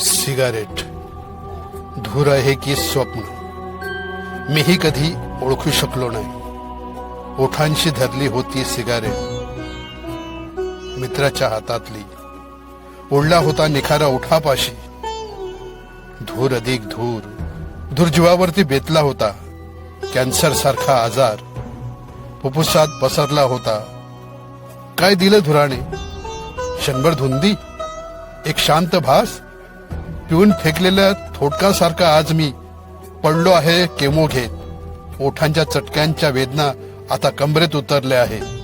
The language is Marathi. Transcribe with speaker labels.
Speaker 1: सिगारेट. धूर आहे की स्वप्न? मीही कधी ओळखू शकलो नाही. ओठांशी धरली होती सिगारेट. मित्राच्या हातातली. ओढला होता निखारा ओठापाशी धूर अधिक धूर. धूर जीवावरती बेतला होता. कॅन्सर सारखा आजार. फुफ्फुसात पसरला होता. काय दिलं धुराने? शंभर धुंदी? एक शांत भास? पिऊन फेकलेल्या थोडकासारखा आज मी पडलो आहे केमो घेत. ओठांच्या चटक्यांच्या वेदना आता कमरेत उतरल्या आहेत.